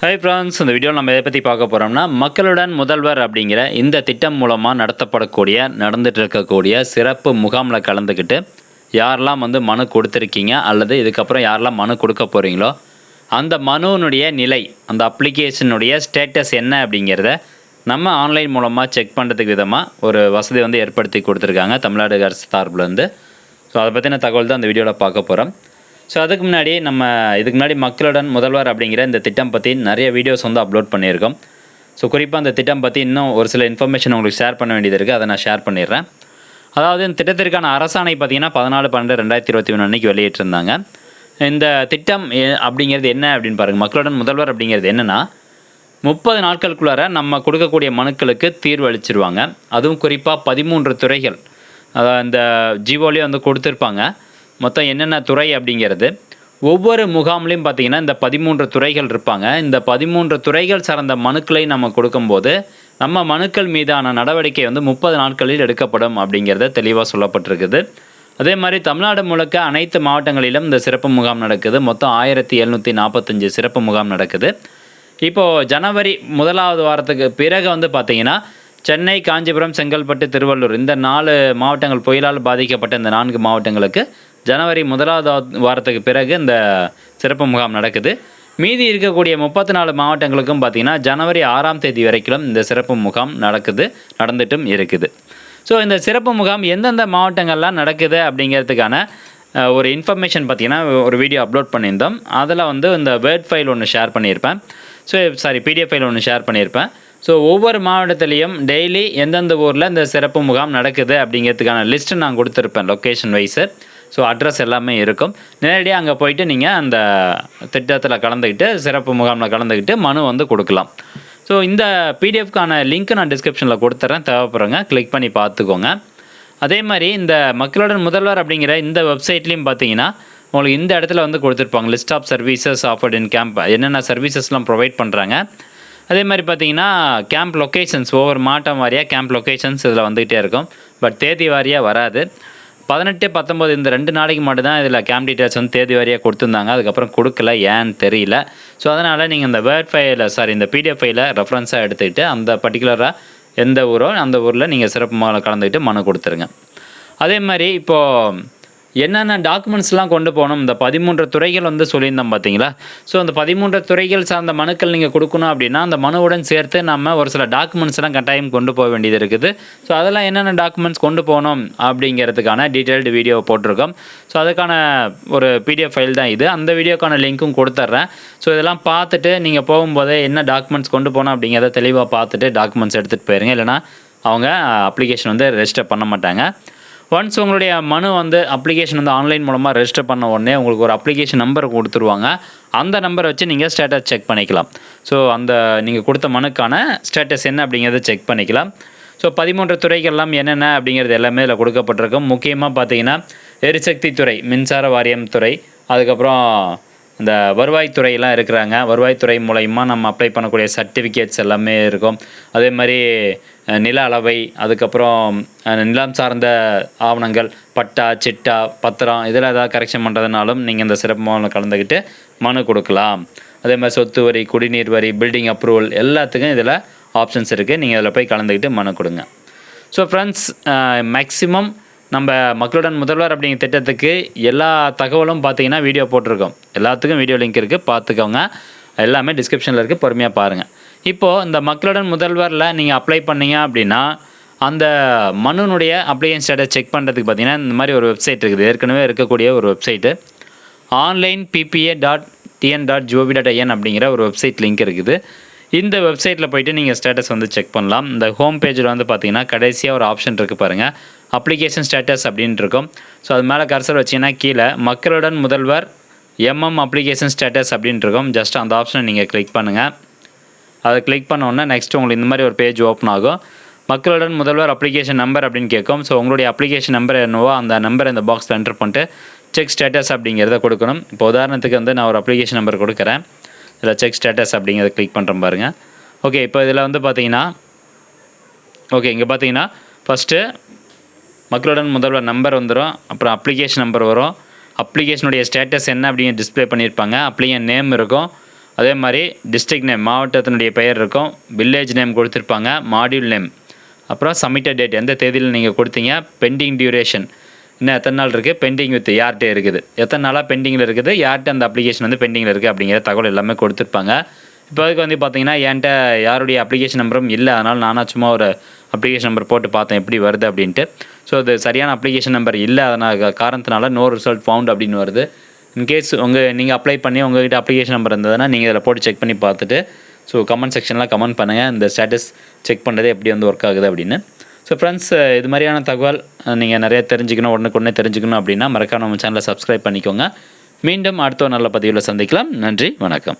High France இந்த வீடியோவில் நம்ம எதை பற்றி பார்க்க போகிறோம்னா மக்களுடன் முதல்வர் அப்படிங்கிற இந்த திட்டம் மூலமாக நடத்தப்படக்கூடிய நடந்துட்டு இருக்கக்கூடிய சிறப்பு முகாமில் கலந்துக்கிட்டு யாரெல்லாம் வந்து மனு கொடுத்துருக்கீங்க அல்லது இதுக்கப்புறம் யாரெல்லாம் மனு கொடுக்க போகிறீங்களோ அந்த மனுவினுடைய நிலை அந்த அப்ளிகேஷனுடைய ஸ்டேட்டஸ் என்ன அப்படிங்கிறத நம்ம ஆன்லைன் மூலமாக செக் பண்ணுறதுக்கு விதமாக ஒரு வசதி வந்து ஏற்படுத்தி கொடுத்துருக்காங்க தமிழ்நாடு அரசு சார்பிலேருந்து. ஸோ அதை பற்றின தகவல் தான் அந்த வீடியோவில் பார்க்க போகிறோம் ஸோ அதுக்கு முன்னாடி நம்ம இதுக்கு முன்னாடி மக்களுடன் முதல்வர் அப்படிங்கிற இந்த திட்டம் பற்றி நிறைய வீடியோஸ் வந்து அப்லோட் பண்ணியிருக்கோம். ஸோ குறிப்பாக அந்த திட்டம் பற்றி இன்னும் ஒரு சில இன்ஃபர்மேஷன் உங்களுக்கு ஷேர் பண்ண வேண்டியது இருக்குது அதை நான் ஷேர் பண்ணிடுறேன். அதாவது இந்த திட்டத்திற்கான அரசாணை பார்த்தீங்கன்னா பதினாலு பன்னெண்டு ரெண்டாயிரத்தி இருபத்தி ஒன்று அன்றைக்கி வெளியிட்டிருந்தாங்க. இந்த திட்டம் அப்படிங்கிறது என்ன அப்படின்னு பாருங்கள் மக்களுடன் முதல்வர் அப்படிங்கிறது என்னென்னா முப்பது நாட்களுக்குள்ளார நம்ம கொடுக்கக்கூடிய மனுக்களுக்கு தீர்வு அளிச்சிருவாங்க. அதுவும் குறிப்பாக பதிமூன்று துறைகள் அதாவது இந்த ஜிவோலேயே வந்து கொடுத்துருப்பாங்க. மொத்தம் என்னென்ன துறை அப்படிங்கிறது? ஒவ்வொரு முகாம்லேயும் பார்த்தீங்கன்னா இந்த பதிமூன்று துறைகள் இருப்பாங்க. இந்த பதிமூன்று துறைகள் சார்ந்த மனுக்களை நம்ம கொடுக்கும்போது நம்ம மனுக்கள் மீதான நடவடிக்கை வந்து முப்பது நாட்களில் எடுக்கப்படும் அப்படிங்கிறத தெளிவாக சொல்லப்பட்டிருக்குது. அதே மாதிரி தமிழ்நாடு முழுக்க அனைத்து மாவட்டங்களிலும் இந்த சிறப்பு முகாம் நடக்குது. மொத்தம் ஆயிரத்தி எழுநூற்றி நாற்பத்தஞ்சு சிறப்பு முகாம் நடக்குது. இப்போது ஜனவரி முதலாவது வாரத்துக்கு பிறகு வந்து பார்த்தீங்கன்னா சென்னை காஞ்சிபுரம் செங்கல்பட்டு திருவள்ளூர் இந்த நாலு மாவட்டங்கள் புயலால் பாதிக்கப்பட்ட இந்த நான்கு மாவட்டங்களுக்கு ஜனவரி முதலாவது வாரத்துக்கு பிறகு இந்த சிறப்பு முகாம் நடக்குது. மீதி இருக்கக்கூடிய முப்பத்தி நாலு மாவட்டங்களுக்கும் பார்த்தீங்கன்னா ஜனவரி ஆறாம் தேதி வரைக்கும் இந்த சிறப்பு முகாம் நடக்குது நடந்துட்டும் இருக்குது. ஸோ இந்த சிறப்பு முகாம் எந்தெந்த மாவட்டங்கள்லாம் நடக்குது அப்படிங்கிறதுக்கான ஒரு இன்ஃபர்மேஷன் பார்த்திங்கன்னா ஒரு வீடியோ அப்லோட் பண்ணியிருந்தோம். அதில் வந்து இந்த வேர்ட் ஃபைல் ஒன்று ஷேர் பண்ணியிருப்பேன். ஸோ சாரி பிடிஎஃப் ஃபைல் ஒன்று ஷேர் பண்ணியிருப்பேன். ஸோ ஒவ்வொரு மாவட்டத்துலேயும் டெய்லி எந்தெந்த ஊரில் இந்த சிறப்பு முகாம் நடக்குது அப்படிங்கிறதுக்கான லிஸ்ட்டு நான் கொடுத்துருப்பேன் லொக்கேஷன் வைஸு ஸோ அட்ரஸ் எல்லாமே இருக்கும். நேரடியாக அங்கே போயிட்டு நீங்கள் அந்த திட்டத்தில் கலந்துக்கிட்டு சிறப்பு முகாமில் கலந்துக்கிட்டு மனு வந்து கொடுக்கலாம். ஸோ இந்த பிடிஎஃப்கான லிங்க்கு நான் டிஸ்கிரிப்ஷனில் கொடுத்துட்றேன் தேவைப்படுறேங்க கிளிக் பண்ணி பார்த்துக்கோங்க. அதே மாதிரி இந்த மக்களுடன் முதல்வர் அப்படிங்கிற இந்த வெப்சைட்லேயும் பார்த்தீங்கன்னா உங்களுக்கு இந்த இடத்துல வந்து கொடுத்துருப்பாங்க. List of services offered in camp என்னென்ன சர்வீசஸ்லாம் ப்ரொவைட் பண்ணுறாங்க அதே மாதிரி பார்த்தீங்கன்னா கேம்ப் லொக்கேஷன்ஸ் ஒவ்வொரு மாட்டம் வாரியாக கேம்ப் லொக்கேஷன்ஸ் இதில் வந்துகிட்டே இருக்கும். பட் தேதி வாரியாக வராது. பதினெட்டு பத்தொம்போது இந்த ரெண்டு நாளைக்கு மட்டும்தான் இதில் கேம் டீட்டெயில்ஸ் வந்து தேதி வாரியாக கொடுத்துருந்தாங்க. அதுக்கப்புறம் கொடுக்கல ஏன்னு தெரியல. ஸோ அதனால் நீங்கள் இந்த வேர்ட் ஃபைலில் சாரி இந்த பிடிஎஃப் ஃபைலில் ரெஃபரன்ஸாக எடுத்துக்கிட்டு அந்த பர்டிகுலராக எந்த ஊரோ அந்த ஊரில் நீங்கள் சிறப்பு மாலை கலந்துக்கிட்டு மனு கொடுத்துருங்க. அதே மாதிரி இப்போது என்னென்ன டாக்குமெண்ட்ஸ்லாம் கொண்டு போகணும்? இந்த பதிமூன்று துறைகள் வந்து சொல்லியிருந்தோம் பார்த்தீங்களா? ஸோ அந்த பதிமூன்று துறைகள் சார்ந்த மனுக்கள் நீங்கள் கொடுக்கணும் அப்படின்னா அந்த மனுவுடன் சேர்த்து நம்ம ஒரு சில டாக்குமெண்ட்ஸ்லாம் கட்டாயம் கொண்டு போக வேண்டியது இருக்குது. ஸோ அதெல்லாம் என்னென்ன டாக்குமெண்ட்ஸ் கொண்டு போகணும் அப்படிங்கிறதுக்கான டீட்டெயில்டு வீடியோ போட்டிருக்கோம். ஸோ அதுக்கான ஒரு பிடிஎஃப் ஃபைல் தான் இது. அந்த வீடியோக்கான லிங்க்கும் கொடுத்துட்றேன் ஸோ இதெல்லாம் பார்த்துட்டு நீங்கள் போகும்போதே என்ன டாக்குமெண்ட்ஸ் கொண்டு போகணும் அப்படிங்கிறத தெளிவாக பார்த்துட்டு டாக்குமெண்ட்ஸ் எடுத்துகிட்டு போயிருங்க. இல்லைனா அவங்க அப்ளிகேஷன் வந்து ரெஜிஸ்டர் பண்ண மாட்டாங்க. ஒன்ஸ் உங்களுடைய மனு வந்து அப்ளிகேஷன் வந்து ஆன்லைன் மூலமாக ரெஜிஸ்டர் பண்ண உடனே உங்களுக்கு ஒரு அப்ளிகேஷன் நம்பர் கொடுத்துருவாங்க. அந்த நம்பரை வச்சு நீங்கள் ஸ்டேட்டஸ் செக் பண்ணிக்கலாம். ஸோ அந்த நீங்கள் கொடுத்த மனுக்கான ஸ்டேட்டஸ் என்ன அப்படிங்கிறத செக் பண்ணிக்கலாம். ஸோ பதிமூன்று துறைகள்லாம் என்னென்ன அப்படிங்கிறது எல்லாமே இதில் கொடுக்கப்பட்டிருக்கும். முக்கியமாக பார்த்தீங்கன்னா எரிசக்தி துறை மின்சார வாரியம் துறை அதுக்கப்புறம் இந்த வருவாய்த்துறையெல்லாம் இருக்கிறாங்க. வருவாய்த்துறை மூலயமா நம்ம அப்ளை பண்ணக்கூடிய சர்டிஃபிகேட்ஸ் எல்லாமே இருக்கும். அதே மாதிரி நில அளவை அதுக்கப்புறம் நிலம் சார்ந்த ஆவணங்கள் பட்டா சிட்டா பத்திரம் இதில் ஏதாவது கரெக்ஷன் பண்ணுறதுனாலும் நீங்கள் இந்த சிறப்பு முகாமில் கலந்துக்கிட்டு மனு கொடுக்கலாம். அதே மாதிரி சொத்து வரி குடிநீர் வரி பில்டிங் அப்ரூவல் எல்லாத்துக்கும் இதில் ஆப்ஷன்ஸ் இருக்குது நீங்கள் இதில் போய் கலந்துக்கிட்டு மனு கொடுங்க. ஸோ ஃப்ரெண்ட்ஸ் மேக்ஸிமம் நம்ம மக்களுடன் முதல்வர் அப்படிங்கிற திட்டத்துக்கு எல்லா தகவலும் பார்த்தீங்கன்னா வீடியோ போட்டிருக்கோம். எல்லாத்துக்கும் வீடியோ லிங்க் இருக்குது பார்த்துக்கோங்க எல்லாமே டிஸ்கிரிப்ஷனில் இருக்குது பொறுமையாக பாருங்கள் இப்போது இந்த மக்களுடன் முதல்வரில் நீங்கள் அப்ளை பண்ணீங்க அப்படின்னா அந்த மனுனுடைய அப்ளிகேஷன் ஸ்டேட்டஸ் செக் பண்ணுறதுக்கு பார்த்தீங்கன்னா இந்த மாதிரி ஒரு வெப்சைட் இருக்குது. ஏற்கனவே இருக்கக்கூடிய ஒரு website online PPA dot TN dot GOP dot IN அப்படிங்கிற ஒரு வெப்சைட் லிங்க் இருக்குது. இந்த வெப்சைட்டில் போயிட்டு நீங்கள் ஸ்டேட்டஸ் வந்து செக் பண்ணலாம். இந்த ஹோம் பேஜில் வந்து பார்த்தீங்கன்னா கடைசியாக ஒரு ஆப்ஷன் இருக்குது பாருங்கள் அப்ளிகேஷன் ஸ்டேட்டஸ் அப்படின்ட்டு இருக்கும். ஸோ அது மேலே கர்சர் வச்சீங்கன்னா கீழே மக்களுடன் முதல்வர் எம்எம் அப்ளிகேஷன் ஸ்டேட்டஸ் அப்படின்ட்டு இருக்கும். ஜஸ்ட் அந்த ஆப்ஷனை நீங்கள் கிளிக் பண்ணுங்கள் அதை கிளிக் பண்ண உடனே நெக்ஸ்ட் உங்களுக்கு இந்த மாதிரி ஒரு பேஜ் ஓப்பன் ஆகும். மக்களுடன் முதல்வர் அப்ளிகேஷன் நம்பர் அப்படின்னு கேட்கும். ஸோ உங்களுடைய அப்ளிகேஷன் நம்பர் என்னவோ அந்த நம்பர் இந்த பாக்ஸில் என்டர் பண்ணிட்டு செக் ஸ்டேட்டஸ் அப்படிங்கிறத கொடுக்கணும். இப்போ உதாரணத்துக்கு வந்து நான் ஒரு அப்ளிகேஷன் நம்பர் கொடுக்குறேன். இதில் செக் ஸ்டேட்டஸ் அப்படிங்கிறத கிளிக் பண்ணுறேன் பாருங்கள் ஓகே இப்போ இதில் வந்து பார்த்தீங்கன்னா ஓகே இங்கே பார்த்தீங்கன்னா ஃபஸ்ட்டு மக்களுடன் முதல்வர் நம்பர் வந்துடும் அப்புறம் அப்ளிகேஷன் நம்பர் வரும். அப்ளிகேஷனுடைய ஸ்டேட்டஸ் என்ன அப்படின்னு டிஸ்ப்ளே பண்ணியிருப்பாங்க. அப்ளிகேஷன் நேம் இருக்கும். அதே மாதிரி டிஸ்ட்ரிக்ட் நேம் மாவட்டத்தினுடைய பெயர் இருக்கும். வில்லேஜ் நேம் கொடுத்துருப்பாங்க. மாடியூல் நேம் அப்புறம் சப்மிட்டட் டேட் எந்த தேதியில் நீங்கள் கொடுத்தீங்க? பெண்டிங் டியூரேஷன் இன்னும் எத்தனை நாள் இருக்குது பெண்டிங் வித் யார்கிட்ட இருக்குது. எத்தனை நாளாக பெண்டிங்கில் இருக்குது? யார்கிட்ட அந்த அப்ளிகேஷன் வந்து பெண்டிங்கில் இருக்குது அப்படிங்கிற தகவல் எல்லாமே கொடுத்துருப்பாங்க. இப்போ அதுக்கு வந்து பார்த்தீங்கன்னா என்கிட்ட யாருடைய அப்ளிகேஷன் நம்பரும் இல்லை. அதனால் நானாக சும்மா ஒரு அப்ளிகேஷன் நம்பர் போட்டு பார்த்தேன். எப்படி வருது அப்படின்ட்டு. ஸோ அது சரியான அப்ளிகேஷன் நம்பர் இல்லை. அதனால் காரணத்தினால நோ ரிசல்ட் ஃபவுண்ட் அப்படின்னு வருது. இன்கேஸ் உங்கள் நீங்கள் அப்ளை பண்ணி உங்கள்கிட்ட அப்ளிகேஷன் நம்பர் இருந்ததுன்னா நீங்கள் இதில் போட்டு செக் பண்ணி பார்த்துட்டு ஸோ கமெண்ட் செக்ஷனில் கமெண்ட் பண்ணுங்கள் இந்த ஸ்டேட்டஸ் செக் பண்ணுறது எப்படி வந்து ஒர்க் ஆகுது அப்படின்னு. ஸோ ஃப்ரெண்ட்ஸ் இது மாதிரியான தகவல் நீங்கள் நிறைய தெரிஞ்சுக்கணும் உடனுக்கு உடனே தெரிஞ்சுக்கணும் அப்படின்னா மறக்காம நம்ம சேனலை சப்ஸ்கிரைப் பண்ணிக்கோங்க. மீண்டும் அடுத்த ஒரு நல்ல பதிவில் சந்திக்கலாம். நன்றி வணக்கம்.